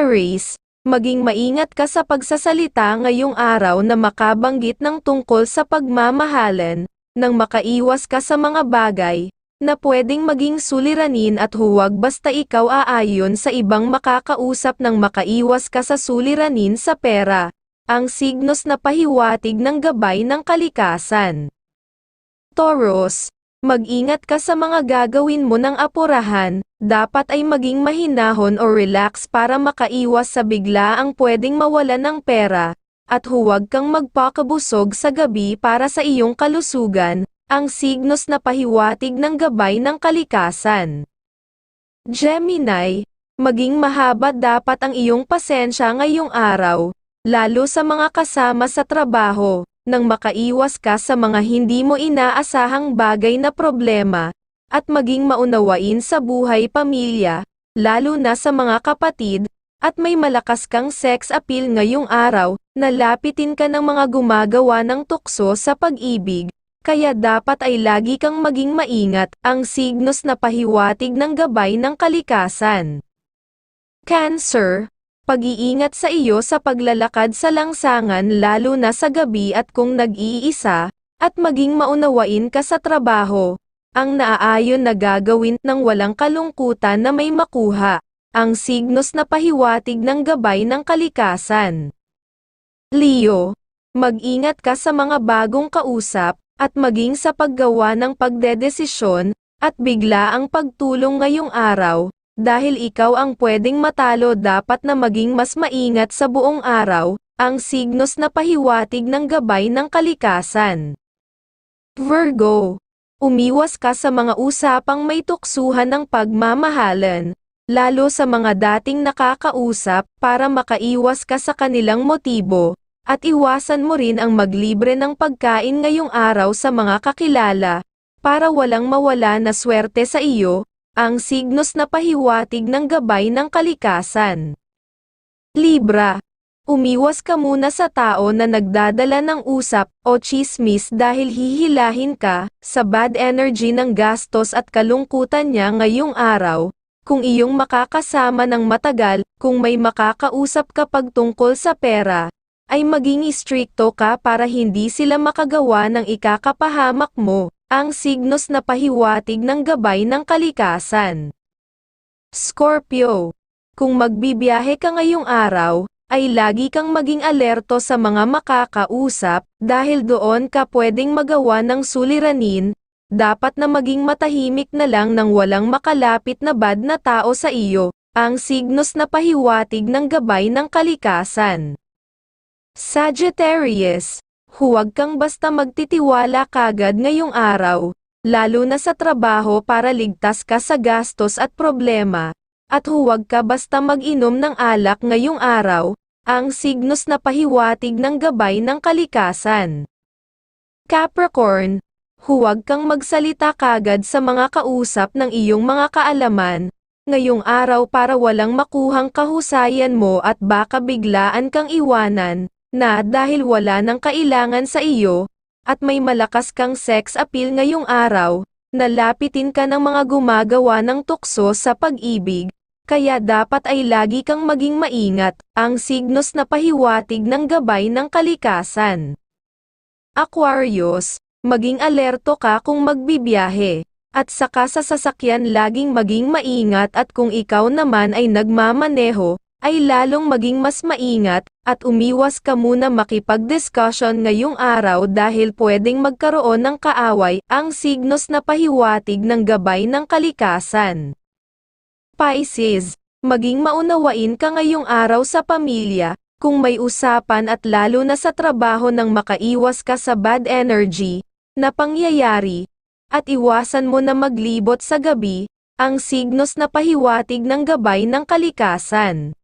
Aries, maging maingat ka sa pagsasalita ngayong araw na makabanggit ng tungkol sa pagmamahalan, nang makaiwas ka sa mga bagay, na pwedeng maging suliranin at huwag basta ikaw aayon sa ibang makakausap nang makaiwas ka sa suliranin sa pera, ang signos na pahiwatig ng gabay ng kalikasan. Taurus, mag-ingat ka sa mga gagawin mo ng apurahan, dapat ay maging mahinahon o relax para makaiwas sa bigla ang pwedeng mawala ng pera, at huwag kang magpakabusog sa gabi para sa iyong kalusugan, ang signos na pahiwatig ng gabay ng kalikasan. Gemini, maging mahaba dapat ang iyong pasensya ngayong araw, lalo sa mga kasama sa trabaho, nang makaiwas ka sa mga hindi mo inaasahang bagay na problema, at maging maunawain sa buhay pamilya, lalo na sa mga kapatid, at may malakas kang sex appeal ngayong araw, na lapitin ka ng mga gumagawa ng tukso sa pag-ibig, kaya dapat ay lagi kang maging maingat, ang signos na pahiwatig ng gabay ng kalikasan. Cancer, pag-iingat sa iyo sa paglalakad sa langsangan lalo na sa gabi at kung nag-iisa, at maging maunawain ka sa trabaho, ang naaayon na gagawin ng walang kalungkutan na may makuha, ang signos na pahiwatig ng gabay ng kalikasan. Leo, mag-ingat ka sa mga bagong kausap, at maging sa paggawa ng pagdedesisyon, at bigla ang pagtulong ngayong araw, dahil ikaw ang pwedeng matalo dapat na maging mas maingat sa buong araw, ang signos na pahiwatig ng gabay ng kalikasan. Virgo, umiwas ka sa mga usapang may tuksuhan ng pagmamahalan, lalo sa mga dating nakakausap para makaiwas ka sa kanilang motibo, at iwasan mo rin ang maglibre ng pagkain ngayong araw sa mga kakilala, para walang mawala na swerte sa iyo, ang signos na pahiwatig ng gabay ng kalikasan. Libra, umiwas ka muna sa tao na nagdadala ng usap o chismis dahil hihilahin ka sa bad energy ng gastos at kalungkutan niya ngayong araw, kung iyong makakasama ng matagal, kung may makakausap ka pagtungkol sa pera, ay maging istrikto ka para hindi sila makagawa ng ikakapahamak mo, ang signos na pahiwatig ng gabay ng kalikasan. Scorpio, kung magbibiyahe ka ngayong araw, ay lagi kang maging alerto sa mga makakausap, dahil doon ka pwedeng magawa ng suliranin, dapat na maging matahimik na lang nang walang makalapit na bad na tao sa iyo, ang signos na pahiwatig ng gabay ng kalikasan. Sagittarius, huwag kang basta magtitiwala kagad ngayong araw, lalo na sa trabaho para ligtas ka sa gastos at problema, at huwag ka basta mag-inom ng alak ngayong araw, ang signos na pahiwatig ng gabay ng kalikasan. Capricorn, huwag kang magsalita kagad sa mga kausap ng iyong mga kaalaman, ngayong araw para walang makuhang kahusayan mo at baka biglaan kang iwanan, na dahil wala nang kailangan sa iyo, at may malakas kang sex appeal ngayong araw, nalapitin ka ng mga gumagawa ng tukso sa pag-ibig, kaya dapat ay lagi kang maging maingat, ang signos na pahiwatig ng gabay ng kalikasan. Aquarius, maging alerto ka kung magbibiyahe, at saka sa sasakyan laging maging maingat at kung ikaw naman ay nagmamaneho, ay lalong maging mas maingat, at umiwas ka muna makipag-discussion ngayong araw dahil pwedeng magkaroon ng kaaway, ang signos na pahiwatig ng gabay ng kalikasan. Pisces, maging maunawain ka ngayong araw sa pamilya, kung may usapan at lalo na sa trabaho nang makaiwas ka sa bad energy, na pangyayari, at iwasan mo na maglibot sa gabi, ang signos na pahiwatig ng gabay ng kalikasan.